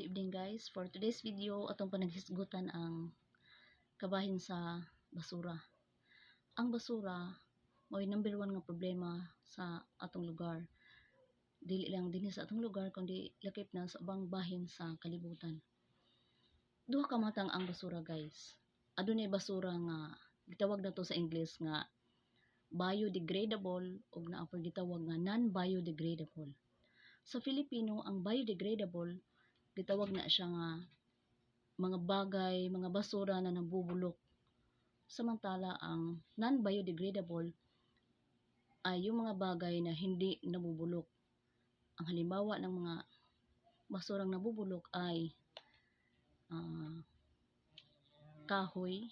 Good evening guys. For today's video, atong panaghisgutan ang kabahin sa basura. Ang basura, may number one nga problema sa atong lugar. Dili lang din sa atong lugar, kundi lakip na sa ubang bahin sa kalibutan. Duha ka matang ang basura guys. Adunay basura nga, gitawag na to sa English nga biodegradable naa pa gitawag nga non-biodegradable. Sa Filipino, ang biodegradable gitawag na siya nga mga bagay, mga basura na nabubulok. Samantala, ang non-biodegradable ay yung mga bagay na hindi nabubulok. Ang halimbawa ng mga basurang nabubulok ay ah, kahoy,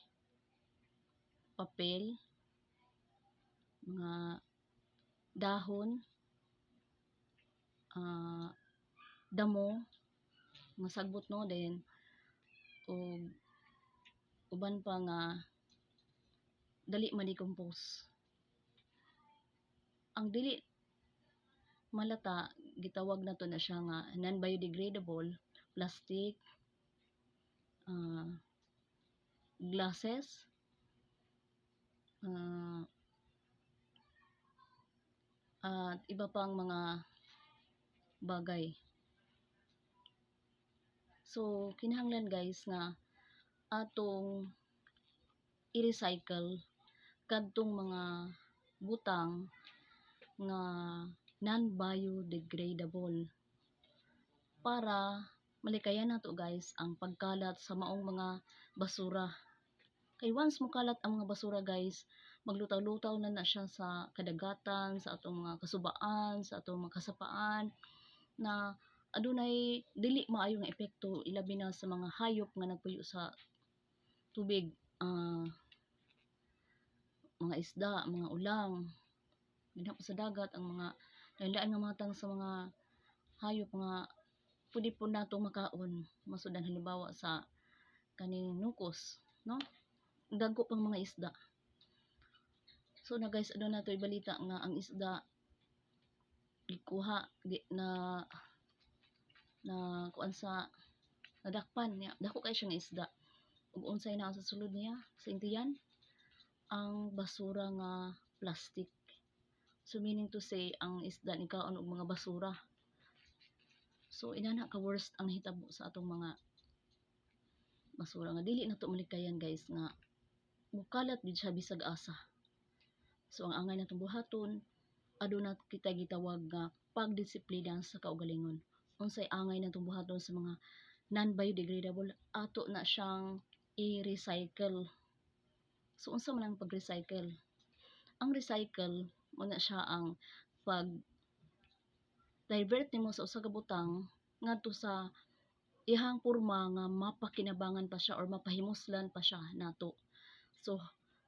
papel, mga dahon, ah, damo, mga sagbot no din o uban pa nga dali ma-decompose. Ang dili malata gitawag na to na siya nga non-biodegradable plastic ah, glasses ah, at iba pang mga bagay. So, kinahanglan guys nga atong i-recycle kadtong mga butang nga non-biodegradable para malikayan nato guys ang pagkalat sa maong mga basura. Kay once mukalat ang mga basura guys, maglutaw-lutaw na na siya sa kadagatan, sa atong mga kasubaan, sa atong mga kasapaan na adunay dili maayo nga epekto ilabi na sa mga hayop nga nagpuyo sa tubig ah, mga isda, mga ulang. Dinha pa sa dagat ang mga lain-lain nga matang sa mga hayop nga pwede po nato makaon. Masudan halimbawa sa kaning nukos no? Dagko pang mga isda. So na guys ano na to ibalita nga ang isda gikuha di na na kuan sa nadakpan niya. Dako kay siya nga isda. Ug unsay naa sa sulod niya sa intiyan ang basura nga plastic. So meaning to say ang isda ni kaon og mga basura. So inana ka worst ang hitabo sa atong mga basura. Nga dili nato malikayan guys nga mukalat gid siya bisag asa. So ang angay natong buhaton aduna kita gitawag nga pagdisiplina sa kaugalingon unsay angay natong buhaton sa mga non-biodegradable ato na siyang i-recycle. So unsa man ang pag-recycle? Ang recycle mo na siya ang pag divert nimo sa usa ka butang ngadto sa ihang porma nga mapakinabangan pa siya or mapahimuslan pa siya nato. So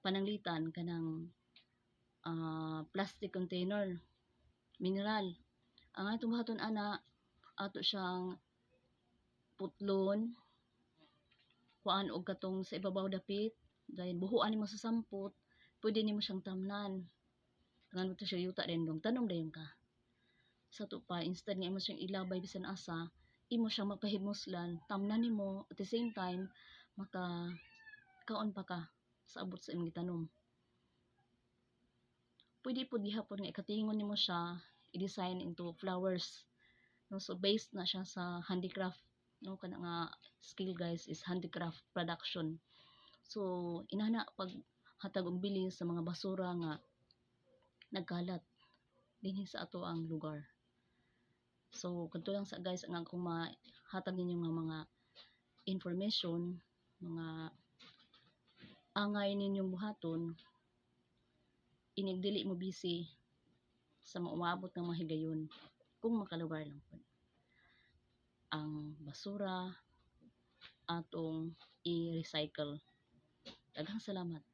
pananglitan kanang ah, plastic container mineral. Ang atong buhaton ana ato siyang putlon kuan og katong sa ibabaw dapit dahil buhuan nimo sa sampot pwede nimo siyang tamnan. Tangan mo to siya yuta din dong tanom dayon ka? Sa to pa instead nga imo siyang ilabay bisan asa imo siyang mapahimuslan tamnan nimo at the same time maka kaon pa ka sa abot sa imong gitanom pwede po gihapon nga ikatingon nimo siya i-design into flowers no? So based na siya sa handicraft no? Kana nga skill guys is handicraft production. So inana pag hatag og bili sa mga basura nga nagkalat dinhi sa ato ang lugar. So kadto lang sa guys ang akong mahatag ninyo nga mga information mga angay ninyong buhaton inig dili mo busy sa maumabot ng mga higayon kung makalugar lang po ang basura atong i-recycle. Daghang salamat.